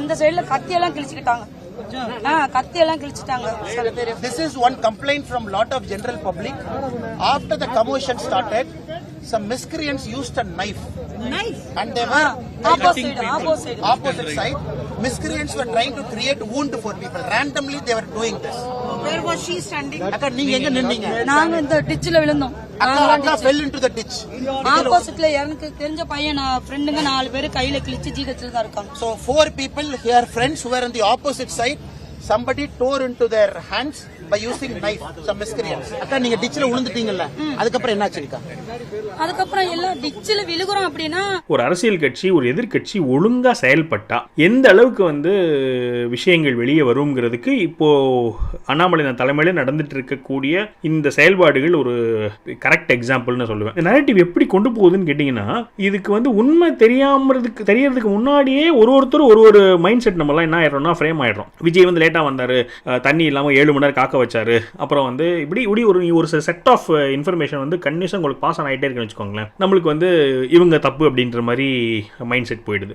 அந்த சைடுல கத்தி எல்லாம் கிழிச்சுக்கிட்டாங்க கத்தியெல்லாம் கிழிச்சிட்டாங்க this is one complaint from lot of general public after the started some miscreants used a knife. Knife? And they were opposite opposite opposite side. Miscreants were trying to create wound for people. Randomly they were doing this. Where was she standing? அக்கா நீங்க எங்க நின்னீங்க நாங்க இந்த டிச்சில் விழுந்தோம் அக்கா fell into the ditch. ஆப்போசிட்ல எனக்கு தெரிஞ்ச பையன் நான் ஃப்ரெண்டுங்க நாலு பேர் கையில கிழிச்சு ஜிஹெச்ல தான் இருக்காங்க So four people here, friends who were on the opposite side, somebody tore into their hands by using knife. Some miscreants. அக்கா நீங்க ditchல விழுந்துட்டீங்கல்ல அதுக்கப்புறம் என்னாச்சுக்கா அதுக்கப்புறம் எல்லாம் டிச்சில் விழுகுறோம் அப்படின்னா ஒரு அரசியல் கட்சி ஒரு எதிர்க்கட்சி ஒழுங்கா செயல்பட்டா எந்த அளவுக்கு வந்து விஷயங்கள் வெளியே வருங்கிறதுக்கு இப்போ அண்ணாமலை தலைமையில நடந்துட்டு இருக்கக்கூடிய இந்த செயல்பாடுகள் ஒரு கரெக்ட் எக்ஸாம்பிள்னு சொல்லுவேன் இந்த நரேட்டிவ் எப்படி கொண்டு போகுதுன்னு கேட்டிங்கன்னா இதுக்கு வந்து உண்மை தெரியாமறதுக்கு தெரியறதுக்கு முன்னாடியே ஒரு ஒருத்தர் ஒரு ஒரு மைண்ட் செட் நம்மலாம் என்ன ஆயிடுறோம்னா ஃப்ரேம் ஆயிடுறோம் விஜய் வந்து லேட்டாக வந்தார். தண்ணி இல்லாமல் ஏழு மணி நேரம் காக்க வச்சார். அப்புறம் வந்து இப்படி இப்படி ஒரு ஒரு செட் ஆஃப் இன்ஃபர்மேஷன் வந்து கண்டிஷன் உங்களுக்கு பாஸ் ஆன் ஆகிட்டே இருக்குன்னு வச்சுக்கோங்களேன். நம்மளுக்கு வந்து இவங்க தப்பு அப்படின்ற மாதிரி மைண்ட் செட் போயிடுது.